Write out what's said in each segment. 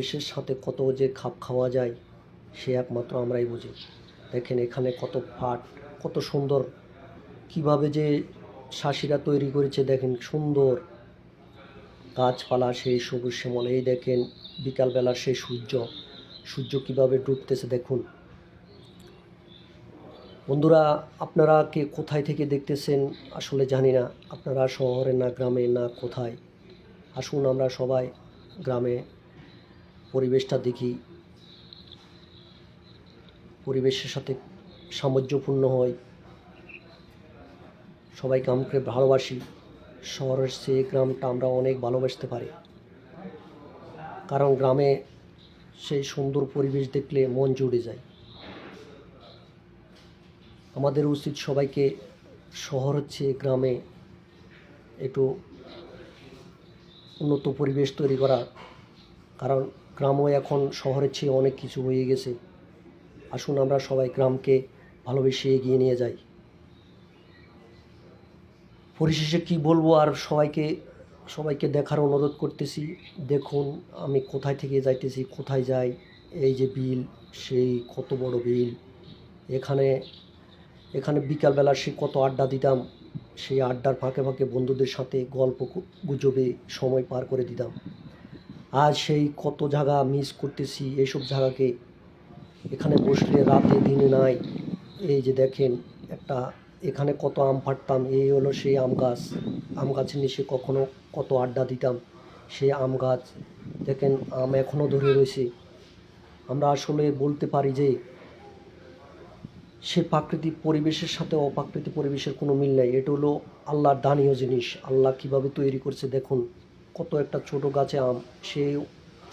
পরিবেশের সাথে কত যে খাপ খাওয়া যায়, সে একমাত্র আমরাই বুঝি। দেখেন এখানে কত ফাট, কত সুন্দর। কীভাবে যে শাসিরা তৈরি করেছে, দেখেন সুন্দর। গাছপালা সেই সবুজ শ্যামল, এই দেখেন বিকালবেলার সেই সূর্য। সূর্য কীভাবে ডুবতেছে দেখুন। বন্ধুরা, আপনারা কে কোথায় থেকে দেখতেছেন আসলে জানি না। আপনারা শহরে না, গ্রামে না, কোথায়? আসুন আমরা সবাই গ্রামে পরিবেশটা দেখি। পরিবেশের সাথে সামঞ্জস্যপূর্ণ হয়। সবাই গ্রামকে ভালোবাসি। শহরের সে গ্রামটা আমরা অনেক ভালোবাসতে পারি। কারণ গ্রামে সেই সুন্দর পরিবেশ দেখলে মন জুড়ে যায়। আমাদের উচিত সবাইকে শহর হচ্ছে গ্রামে একটু উন্নত পরিবেশ তৈরি করা। কারণ গ্রামও এখন শহরের চেয়ে অনেক কিছু হয়ে গেছে। আসুন আমরা সবাই গ্রামকে ভালোবেসে এগিয়ে নিয়ে যাই। পরিশেষে কি বলব আর সবাইকে সবাইকে দেখার অনুরোধ করতেছি, দেখুন আমি কোথায় থেকে যাইতেছি, কোথায় যাই, এই যে বিল, সেই কত বড় বিল, এখানে এখানে বিকালবেলা সে কত আড্ডা দিতাম, সেই আড্ডার ফাঁকে ফাঁকে বন্ধুদের সাথে গল্প গুজবে সময় পার করে দিতাম। আজ সেই কত জায়গা মিস করতেছি এইসব জায়গাকে। এখানে বসলে রাতে দিনে নাই। এই যে দেখেন, একটা এখানে কত আম ফাটতাম, এই হলো সেই আম গাছ। আম গাছের নিচে কখনো কত আড্ডা দিতাম, সেই আম গাছ। দেখেন, আম এখনও ধরে রয়েছে। আমরা আসলে বলতে পারি যে, সে প্রাকৃতিক পরিবেশের সাথে অপ্রাকৃতিক পরিবেশের কোনো মিল নেই। এটা হলো আল্লাহর দানীয় জিনিস। আল্লাহ কীভাবে তৈরি করছে, দেখুন। কত একটা ছোট গাছে আম সেই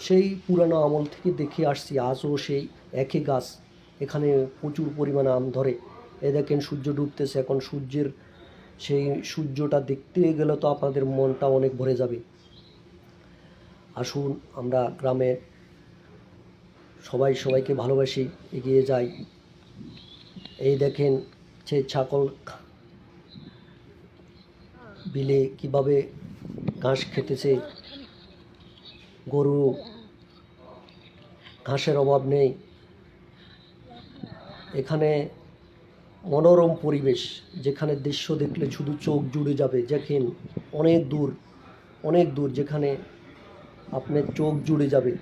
সেই পুরানো আমল থেকে দেখে আসছি আজও সেই একই গাছ। এখানে প্রচুর পরিমাণে আম ধরে। এ দেখেন সূর্য ডুবতেছে, এখন সূর্যের সেই সূর্যটা দেখতে গেলে তো আপনাদের মনটা অনেক ভরে যাবে। আসুন আমরা গ্রামে সবাই সবাইকে ভালোবাসি, এগিয়ে যাই। এই দেখেন সে ছাগল বিলে কীভাবে ঘাস খেতেছে। গরু ঘাসের অভাব নেই। এখানে মনোরম পরিবেশ, যেখানে দৃশ্য দেখলে শুধু চোখ জুড়ে যাবে, দেখেন অনেক দূর অনেক দূর যেখানে আপনার চোখ জুড়ে যাবে।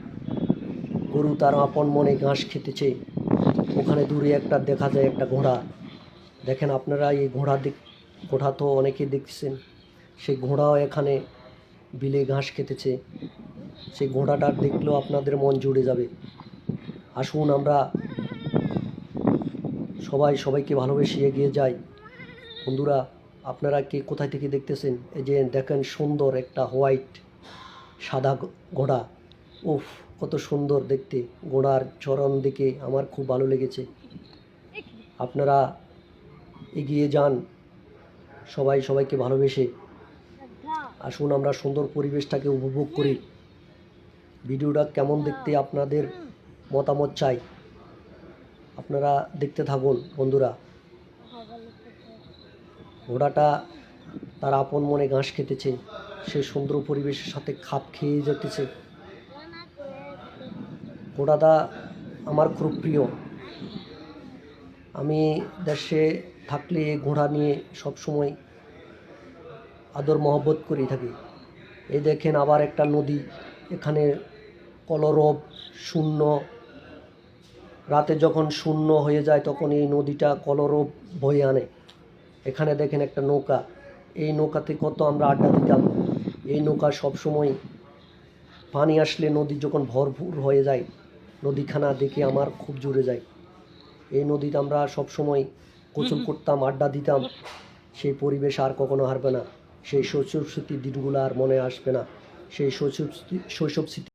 গরু তার আপন মনে ঘাস খেতেছে। ওখানে দূরে একটা দেখা যায় একটা ঘোড়া। দেখেন আপনারা এই ঘোড়া দেখ, ঘোড়া তো অনেকে দেখছেন। সেই ঘোড়াও এখানে বিলে ঘাস খেতেছে সেই ঘোড়াটা দেখলেও আপনাদের মন জুড়ে যাবে। আসুন আমরা সবাই সবাইকে ভালোবেসে এগিয়ে যাই। বন্ধুরা, আপনারা কে কোথায় থেকে দেখতেছেন? এই যে দেখেন সুন্দর একটা হোয়াইট সাদা ঘোড়া। উফ, কত সুন্দর দেখতে। ঘোড়ার চরণ দেখে আমার খুব ভালো লেগেছে। আপনারা এগিয়ে যান। সবাই সবাইকে ভালোবেসে। আসুন আমরা সুন্দর পরিবেশটাকে উপভোগ করি। ভিডিওটা কেমন দেখতে আপনাদের মতামত চাই? আপনারা দেখতে থাকুন, বন্ধুরা। ঘোড়াটা তার আপন মনে ঘাস খেতেছে। সে সুন্দর পরিবেশের সাথে খাপ খেয়ে যেতেছে। ঘোড়াটা আমার খুব প্রিয়। আমি দেশে থাকলে ঘোড়া নিয়ে সব সময় আদর মহব্বত করে থাকি। এই দেখেন আবার একটা নদী এখানে কলরব শূন্য। রাতে যখন শূন্য হয়ে যায় তখন এই নদীটা কলরব বয়ে আনে। এখানে দেখেন একটা নৌকা এই নৌকাতে কত আমরা আড্ডা দিতাম। এই নৌকা সবসময় পানি আসলে নদী যখন ভরপুর হয়ে যায় নদীখানা দেখে আমার খুব জুড়ে যায়। এই নদীতে আমরা সবসময় গোসল করতাম আড্ডা দিতাম। সেই পরিবেশ আর কখনো হারবে না। সেই শৈশব স্মৃতি দিনগুলো আর মনে আসবে না। সেই শৈশব শৈশব স্মৃতি